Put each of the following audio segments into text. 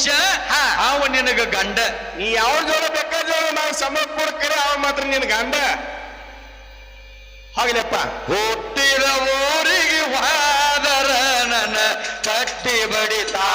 ಪುರುಷ ಅವ ನಿನಗ ಗಂಡ. ನೀ ಯಾವ ಜೋಡ ಬೇಕಾದ ನಾವು ಸಮರ್ಪಡ್ಕರ ಅವ ಮಾತ್ರ ನಿನ್ ಗಂಡ. ಹೋಗ್ಲಪ್ಪ. ಹುಟ್ಟಿದ ಊರಿಗೆ ಹೋದರ ನನ್ನ ಕಟ್ಟಿ ಬಡಿತಾ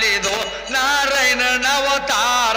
ಮಾಡಿದು ನಾರಾಯಣನವತಾರ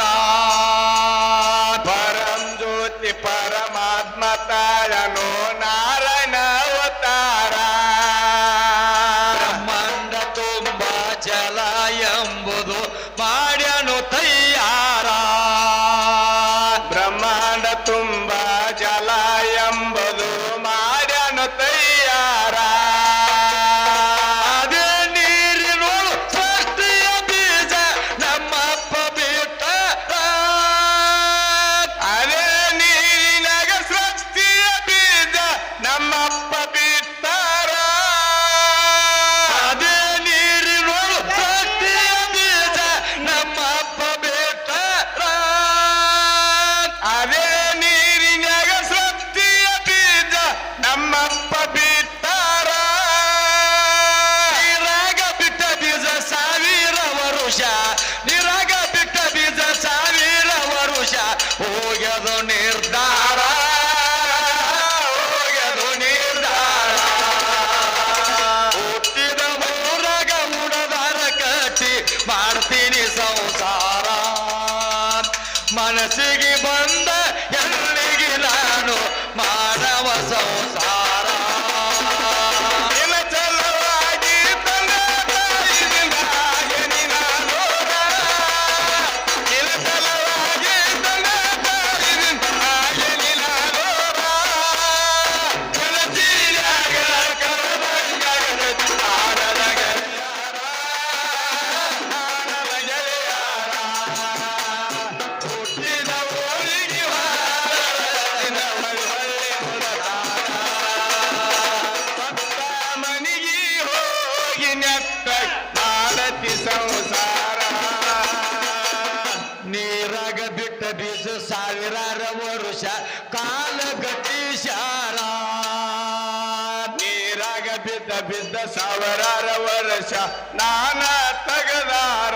ಬಿದ್ದ ಸಾವಿರಾರ ವರ್ಷ ನಾನ ತಗದಾರ.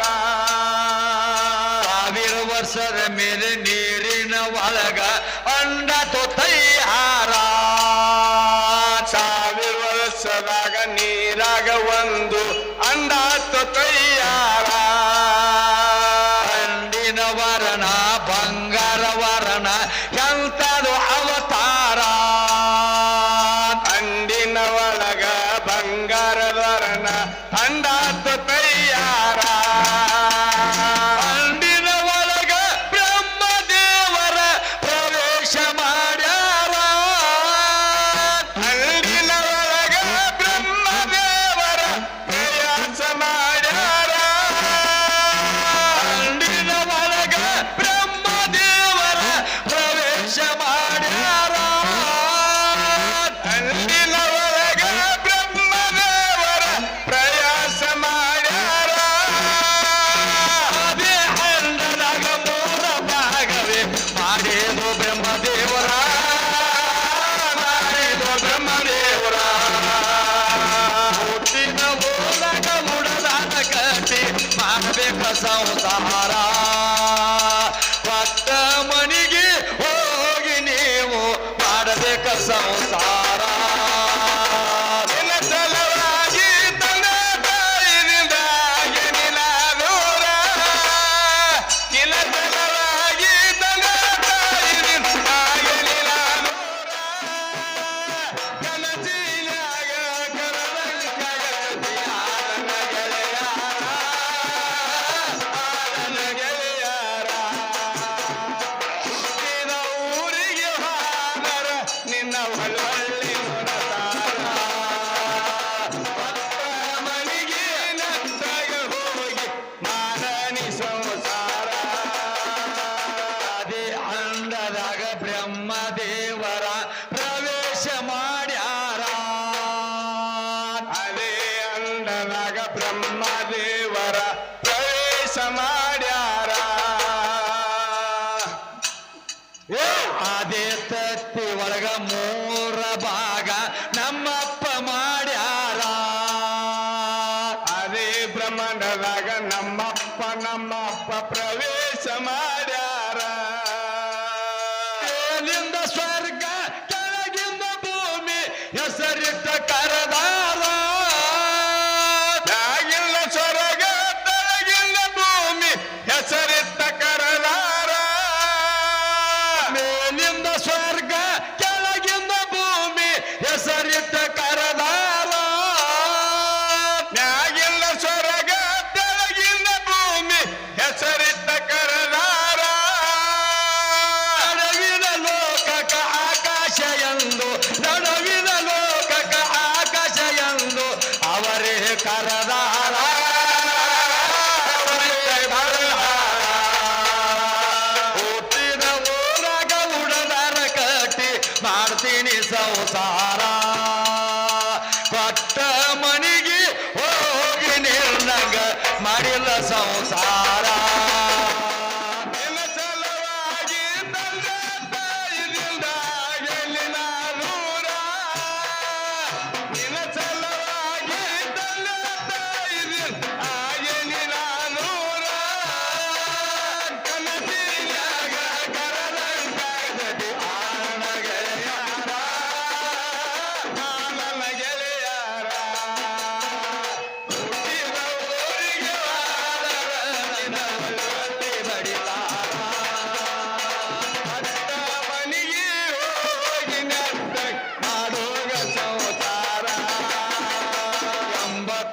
ಸಾವಿರ ವರ್ಷದ ಮೇಲೆ ನೀರಿನ ಒಳಗ ಅಂಡ ತೊತ್ತೈ ಹಾರ बसाऊं तुम्हारा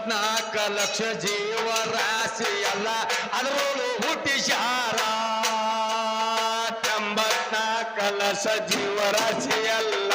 ಇಪ್ಪತ್ನಾಲ್ಕ ಲಕ್ಷ ಜೀವ ರಾಶಿ ಅಲ್ಲ ಅದರೊಳು ಹುಟ್ಟಿಸಾರ ಎಂಬತ್ನಾಲ್ಕ ಲಕ್ಷ ಜೀವ ರಾಶಿ ಅಲ್ಲ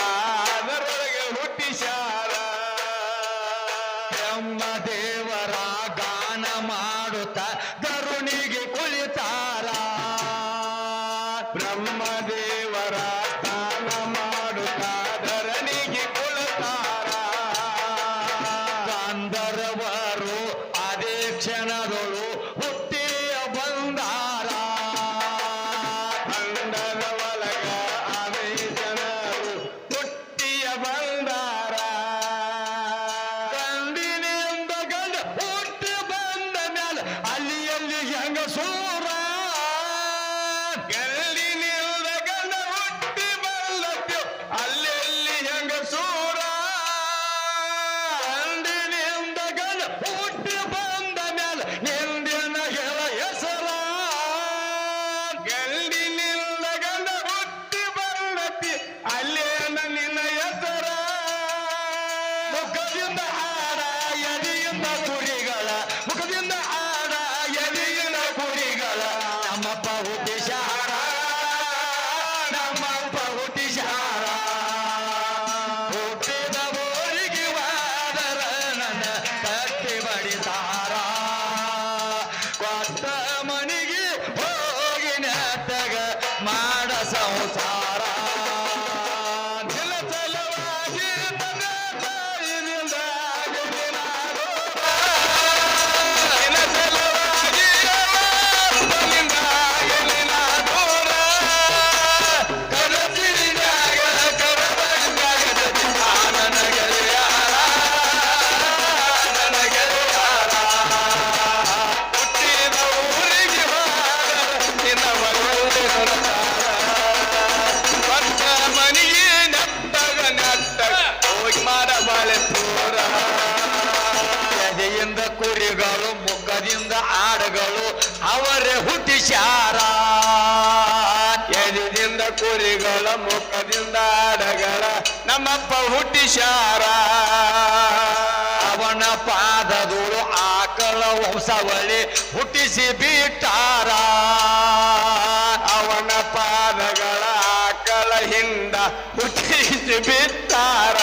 ಮುಗ್ಗದಿಂದ ಆಡುಗಳು ಅವರೇ ಹುಟ್ಟಿಸ್ಯಾರ. ಎದಿನಿಂದ ಕುರಿಗಳ ಮುಖದಿಂದ ಆಡಗಳ ನಮ್ಮಪ್ಪ ಹುಟ್ಟಿಸ್ಯಾರ. ಅವನ ಪಾದದೂರು ಆಕಳ ಹೊಸವಳಿ ಹುಟ್ಟಿಸಿ ಬಿಟ್ಟಾರ. ಅವನ ಪಾದಗಳ ಆಕಳ ಹಿಂದ ಹುಟ್ಟಿಸಿ ಬಿಟ್ಟಾರ.